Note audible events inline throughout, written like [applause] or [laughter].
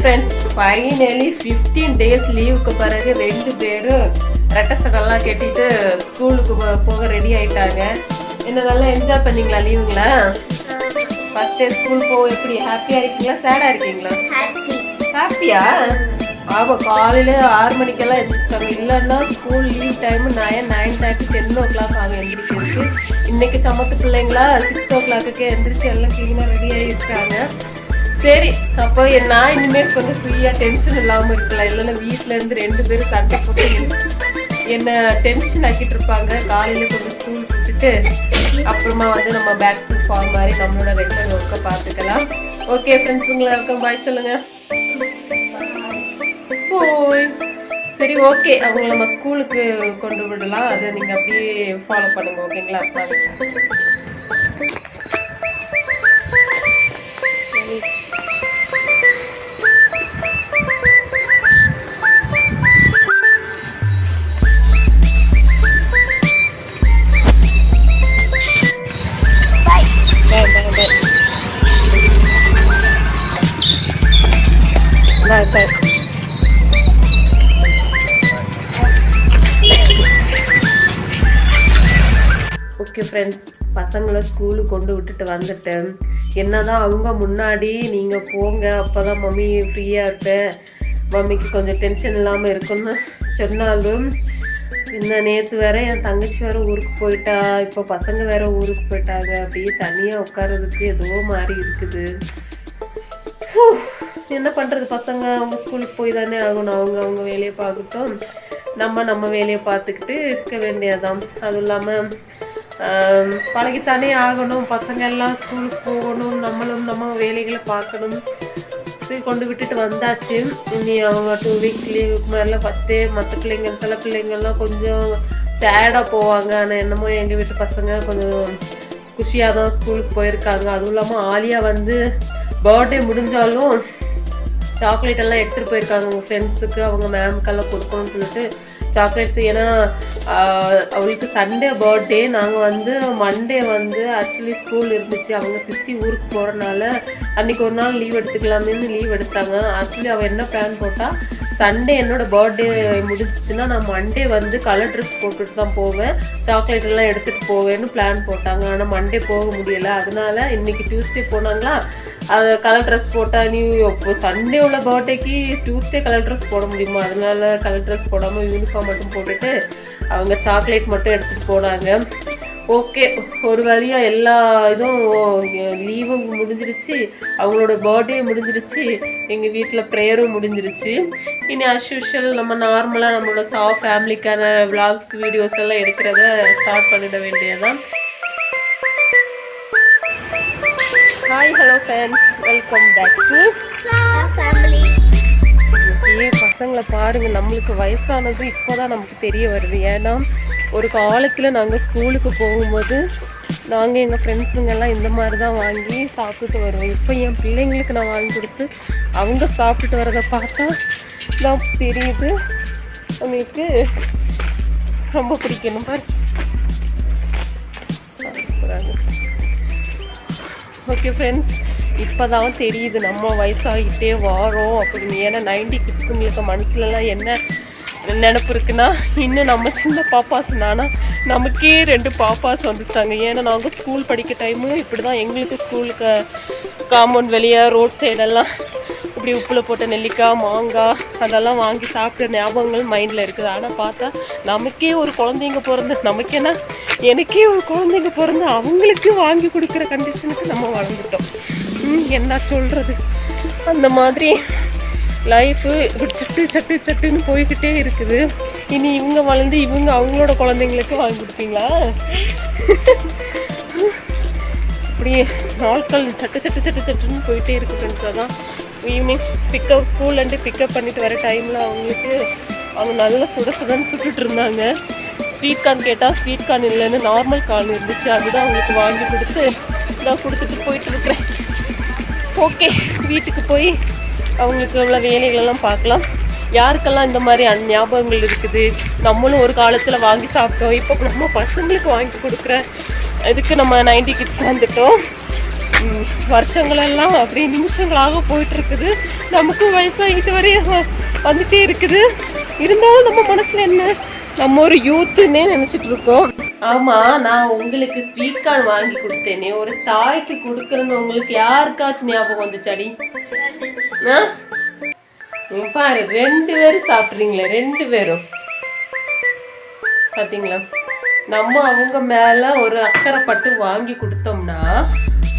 Friends finally fifteen days லீவுக்கு பிறகு ரெண்டு பேரும் ரெட்டை சடெல்லாம் கட்டிட்டு ஸ்கூலுக்கு போக ரெடி ஆயிட்டாங்க. என்ன நல்லா என்ஜாய் பண்ணீங்களா லீவுங்களா ஃபர்ஸ்ட் டே ஸ்கூல் போக எப்படி ஹாப்பியா இருக்கீங்களா? சேடா இருக்கீங்களா? ஹாப்பி ஹாப்பியா ஆமா காலையில ஆறு மணிக்கெல்லாம் எந்திரிச்சிட்டாங்க. இல்லைன்னா school leave time nine nine thirty ten o'clock ஆகும் எந்திரிக்கிறதுக்கு இன்னைக்கு சமத்து பிள்ளைங்களா? சிக்ஸ் ஓ கிளாக்குக்கே எந்திரிச்சு எல்லாம் க்ளீனாக ரெடி ஆகிருக்காங்க சரி அப்போ நான் இனிமேல் கொஞ்சம் ஃப்ரீயாக டென்ஷன் இல்லாமல் இருக்கலாம். இல்லைன்னா வீட்டில இருந்து ரெண்டு பேரும் சண்டை போட்டு என்ன டென்ஷன் ஆக்கிட்டு இருப்பாங்க. காலையில கொஞ்சம் ஸ்கூல் விட்டுட்டு அப்புறமா வந்து நம்ம பேக் டு ஃபார்ம் மாதிரி நம்மளோட ரெண்டு ஒர்க்கை பார்த்துக்கலாம். ஓகே ஃப்ரெண்ட்ஸ் உங்களை வெல்கம் பாய் சொல்லுங்க. போய் சரி ஓகே அவங்க நம்ம ஸ்கூலுக்கு கொண்டு விடலாம். அதை நீங்க அப்படியே ஃபாலோ பண்ணுங்க ஓகேங்களா ஓகே ஃப்ரெண்ட்ஸ் பசங்களை ஸ்கூலுக்கு கொண்டு விட்டுட்டு வந்துட்டேன். என்னதான் அவங்க முன்னாடி நீங்கள் போங்க அப்போ தான் மம்மி ஃப்ரீயாக இருப்பேன். மம்மிக்கு கொஞ்சம் டென்ஷன் இல்லாமல் இருக்குன்னு சொன்னாலும் இந்த நேற்று வேற என் தங்கச்சி வேற ஊருக்கு போயிட்டா. இப்போ பசங்க வேற ஊருக்கு போயிட்டாங்க. அப்படியே தனியாக உட்காரதுக்கு ஏதோ மாதிரி இருக்குது. என்ன பண்ணுறது பசங்க? அவங்க ஸ்கூலுக்கு போய் தானே ஆகணும். அவங்க அவங்க வேலையை பார்க்கட்டும். நம்ம நம்ம வேலையை பார்த்துக்கிட்டு இருக்க வேண்டியதுதான். அதுவும் இல்லாமல் பழகித்தானே ஆகணும். பசங்க எல்லாம் ஸ்கூலுக்கு போகணும். நம்மளும் நம்ம வேலைகளை பார்க்கணும். போய் கொண்டு விட்டுட்டு வந்தாச்சு. இனி அவங்க டூ வீக்ஸ் லீவுக்கு மேலே ஃபஸ்ட்டே மற்ற பிள்ளைங்க சில பிள்ளைங்கள்லாம் கொஞ்சம் சேடாக போவாங்க. ஆனால் என்னமோ எங்கள் வீட்டு பசங்க கொஞ்சம் குஷியாக தான் ஸ்கூலுக்கு போயிருக்காங்க. அதுவும் இல்லாமல் ஆலியா வந்து பர்த்டே முடிஞ்சாலும் சாக்லேட் எல்லாம் எடுத்துகிட்டு போயிருக்காங்க. அவங்க ஃப்ரெண்ட்ஸுக்கு அவங்க மேம்க்கெல்லாம் கொடுக்கணும்னு சொல்லிட்டு சாக்லேட்ஸ் ஏன்னா அவளுக்கு சண்டே பர்த்டே நாங்கள் வந்து மண்டே வந்து ஆக்சுவலி ஸ்கூல் இருந்துச்சு. அவங்க சித்தி ஊருக்கு போகிறனால அன்னைக்கு ஒரு நாள் லீவ் எடுத்துக்கலாமேன்னு லீவ் எடுத்தாங்க. ஆக்சுவலி அவள் என்ன பிளான் போட்டா சண்டே என்னோட பர்த்டே முடிஞ்சிச்சுன்னா நான் மண்டே வந்து கலர் ட்ரெஸ் போட்டுட்டு தான் போவேன். சாக்லேட் எல்லாம் எடுத்துகிட்டு போவேன்னு பிளான் போட்டாங்க. ஆனால் மண்டே போக முடியல. அதனால இன்னைக்கு டியூஸ்டே போனாங்களா? அது கலர் ட்ரெஸ் போட்டால் நீ இப்போ சண்டே உள்ள பர்த்டேக்கு டியூஸ்டே கலர் ட்ரெஸ் போட முடியுமா? அதனால கலர் ட்ரெஸ் போடாமல் யூனிஃபார்ம் மட்டும் போட்டுட்டு அவங்க சாக்லேட் மட்டும் எடுத்துகிட்டு போனாங்க. ஓகே ஒரு வழியாக எல்லா இதுவும் லீவும் முடிஞ்சிருச்சு. அவங்களோட பர்த்டே முடிஞ்சிருச்சு. எங்கள் வீட்டில் ப்ரேயரும் முடிஞ்சிருச்சு. இனி அஸ் யூஷுவல் நம்ம நார்மலாக நம்மளோட சா ஃபேமிலிக்கான vlogs வீடியோஸ் எல்லாம் எடுக்கிறத ஸ்டார்ட் பண்ணிட வேண்டியதுதான். Hi hello friends welcome back to family ஏ பசங்களை பாருங்க. நம்மளுக்கு வயசானது இப்போதான் நமக்கு தெரிய வருது. ஏன்னா ஒரு காலத்தில் நாங்கள் ஸ்கூலுக்கு போகும்போது நாங்கள் எங்கள் ஃப்ரெண்ட்ஸுங்கெல்லாம் இந்த மாதிரி தான் வாங்கி சாப்பிட்டுட்டு வருவோம். இப்போ என் பிள்ளைங்களுக்கு நான் வாங்கி கொடுத்து அவங்க சாப்பிட்டுட்டு வரதை பார்த்தா தான் தெரியுது. அவங்களுக்கு ரொம்ப பிடிக்கணும் பாரு. ஓகே ஃப்ரெண்ட்ஸ் இப்போ தான் தெரியுது நம்ம வயசாகிட்டே வாரோம் அப்படின்னு. ஏன்னா நைன்டி கிட்ஸுங்களுக்கு மனசுலலாம் என்ன நினப்பு இருக்குன்னா இன்னும் நம்ம சின்ன பாப்பாஸ் நானா நமக்கே ரெண்டு பாப்பாஸ் வந்துட்டாங்க. ஏன்னா நாங்கள் ஸ்கூல் படிக்க டைமு இப்படி தான் எங்களுக்கு ஸ்கூலுக்கு காம்பவுண்ட் வெளியே ரோட் சைடெல்லாம் இப்படி உப்பில் போட்ட நெல்லிக்காய் மாங்காய் அதெல்லாம் வாங்கி சாப்பிட்ற ஞாபகங்கள் மைண்டில் இருக்குது. ஆனால் பார்த்தா நமக்கே ஒரு குழந்தைங்க பிறந்து நமக்கேனா எனக்கே ஒரு குழந்தைங்க பிறந்து அவங்களுக்கு வாங்கி கொடுக்குற கண்டிஷனுக்கு நம்ம வளர்ந்துட்டோம். என்ன சொல்கிறது அந்த மாதிரி லைஃபு இப்படி சட்டு சட்டு சட்டுன்னு போய்கிட்டே இருக்குது. இனி இவங்க வளர்ந்து இவங்க அவங்களோட குழந்தைங்களுக்கு வாங்கி கொடுப்பீங்களா? இப்படி நாட்கள் சட்டு சட்டு சட்டு சட்டுன்னு போயிட்டே இருக்குதுன்றது தான் ஈவினிங் பிக்கப் ஸ்கூல்லேருந்து பிக்கப் பண்ணிட்டு வர டைமில் அவங்களுக்கு அவங்க நல்லா சுட சுடன்னு சுட்டுட்டு இருந்தாங்க. ஸ்வீட் கார்ன் கேட்டால் ஸ்வீட் கார்ன் இல்லைன்னு நார்மல் கார்ன் இருந்துச்சு. அதுதான் அவங்களுக்கு வாங்கி கொடுத்து நான் கொடுத்துட்டு போயிட்டு இருக்கிறேன். ஓகே வீட்டுக்கு போய் அவங்களுக்கு உள்ள வேலைகளெல்லாம் பார்க்கலாம். யாருக்கெல்லாம் இந்த மாதிரி அந் ஞாபகங்கள் இருக்குது? நம்மளும் ஒரு காலத்தில் வாங்கி சாப்பிட்டோம். இப்போ நம்ம பசங்களுக்கு வாங்கி கொடுக்குற இதுக்கு நம்ம நைன்டி கிட்ஸ் வந்துட்டோம். வருஷங்களெல்லாம் அப்படியே நிமிஷங்களாக போயிட்டுருக்குது. நமக்கும் வயசாகிட்டு வரைய வந்துகிட்டே இருக்குது. இருந்தாலும் நம்ம மனசில் என்ன? நம்ம ஒரு யூத்துன்னே நினைச்சிட்டு இருக்கோம். ஆமா நான் உங்களுக்கு ஸ்வீட் கார்டு வாங்கி கொடுத்தேனே. ஒரு தாய்க்கு கொடுக்கணும்னு உங்களுக்கு யாருக்காச்சும் ஞாபகம் வந்துச்சாடி? பாரு ரெண்டு பேரும் சாப்பிட்றீங்களே ரெண்டு பேரும். பாத்தீங்களா? நம்ம அவங்க மேல ஒரு அக்கறைப்பட்டு வாங்கி கொடுத்தோம்னா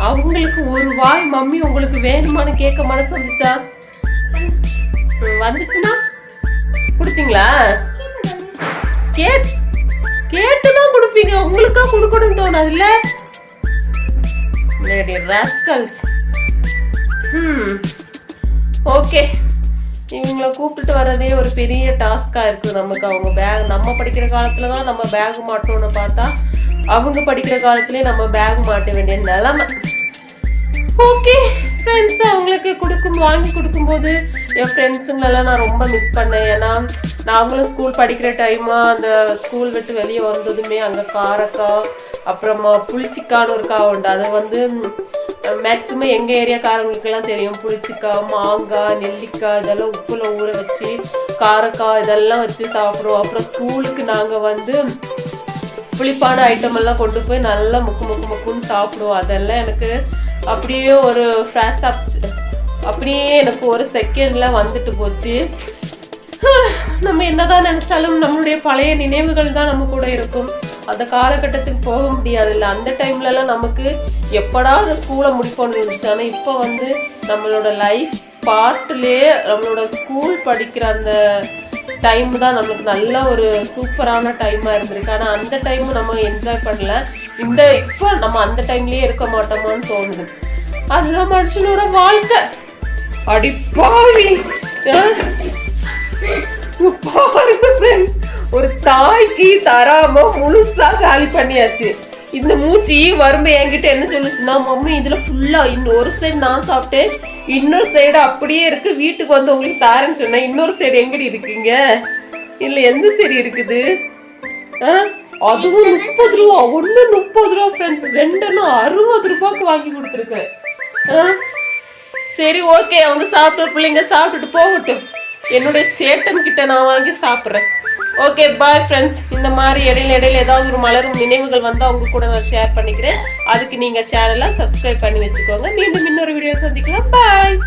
அவங்களுக்கு ஒரு வாய் மம்மி உங்களுக்கு வேணுமான்னு கேட்க மனசு வந்துச்சா? வந்துச்சுன்னா? கொடுத்தீங்களா? கேட் கேட்டுதான் கொடுப்பீங்க. உங்களுக்கா கொடுக்கணும்னு தோணாதுல்ல? லேடி ராஸ்கல்ஸ் ம் ஓகே இவங்கள கூப்பிட்டுட்டு வர்றதே ஒரு பெரிய டாஸ்கா இருக்கு நமக்கு. அவங்க பேக் நம்ம படிக்கிற காலத்தில் தான் நம்ம பேக் மாட்டோம்னு பார்த்தா அவங்க படிக்கிற காலத்துலயே நம்ம பேக் மாட்ட வேண்டிய நிலைமை. ஓகே ஃப்ரெண்ட்ஸ் அவங்களுக்கு கொடுக்கும் வாங்கி கொடுக்கும்போது என் ஃப்ரெண்ட்ஸுங்களெல்லாம் நான் ரொம்ப மிஸ் பண்ணேன். ஏன்னா நாங்களும் ஸ்கூல் படிக்கிற டைமா அந்த ஸ்கூல் விட்டு வெளியே வந்ததுமே அங்கே காரக்காய் அப்புறமா புளிச்சிக்கான்னு ஒரு காய் உண்டு. அது வந்து மேக்ஸிமம் எங்கள் ஏரியாக்காரங்களுக்கெல்லாம் தெரியும். புளிச்சிக்காய் மாங்காய் நெல்லிக்காய் இதெல்லாம் உப்புல ஊற வச்சு காரக்காய் இதெல்லாம் வச்சு சாப்பிடுவோம். அப்புறம் ஸ்கூலுக்கு நாங்கள் வந்து புளிப்பான ஐட்டம் எல்லாம் கொண்டு போய் நல்லா முக்கு முக்கு முக்குன்னு சாப்பிடுவோம். அதெல்லாம் எனக்கு அப்படியே ஒரு ஃப்ராஷ் அப் அப்படியே எனக்கு ஒரு செகண்டில் வந்துட்டு போச்சு. [sighs] நம்ம என்னதான் நினச்சாலும் நம்மளுடைய பழைய நினைவுகள் தான் நம்ம கூட இருக்கும். அந்த காலகட்டத்துக்கு போக முடியாதுல்ல. அந்த டைம்லலாம் நமக்கு எப்படா அந்த ஸ்கூலை முடிப்போம்னு இருந்துச்சு. ஆனால் இப்போ வந்து நம்மளோட லைஃப் பார்ட்லேயே நம்மளோட ஸ்கூல் படிக்கிற அந்த டைம் தான் நம்மளுக்கு நல்ல ஒரு சூப்பரான டைமாக இருந்திருக்கு. ஆனால் அந்த டைம் நம்ம என்ஜாய் பண்ணல. இந்த இப்போ நம்ம அந்த டைம்லயே இருக்க மாட்டோமான்னு தோணுது. அதுதான் மனுஷனோட வாழ்க்கை. அடிப்பாவி ஆ? பாருங்க ஒரு தாய்க்கு தராம முழுசா காலி பண்ணியாச்சு. இந்த மூச்சி வரும்பு என்கிட்ட என்ன சொல்லுச்சுன்னா மம்மி இதுல ஃபுல்லா இன்னும் ஒரு சைடு நான் சாப்பிட்டேன். இன்னொரு சைடு அப்படியே இருக்கு. வீட்டுக்கு வந்து உங்களுக்கு தாரேன்னு சொன்னேன் இன்னொரு சைடு எங்கடி இருக்கீங்க? இல்ல எந்த சைடு இருக்குது? ஆ? அதுவும் முப்பது ரூபா. ஒண்ணு முப்பது ரூபா ஃப்ரெண்ட்ஸ் ரெண்டுன்னு அறுபது ரூபாய்க்கு வாங்கி கொடுத்துருக்கேன் ஆ? சரி ஓகே அவங்க சாப்பிட்ற பிள்ளைங்க சாப்பிட்டுட்டு போகட்டும். என்னுடைய சேட்டன் கிட்ட நான் வாங்கி சாப்பிட்றேன். ஓகே பாய் ஃப்ரெண்ட்ஸ் இந்த மாதிரி இடையில இடையில ஏதாவது ஒரு மலரும் நினைவுகள் வந்து அவங்க கூட நான் ஷேர் பண்ணிக்கிறேன். அதுக்கு நீங்க சேனலை சப்ஸ்கிரைப் பண்ணி வச்சுக்கோங்க. மீண்டும் இன்னொரு வீடியோ சந்திக்கலாம். பாய்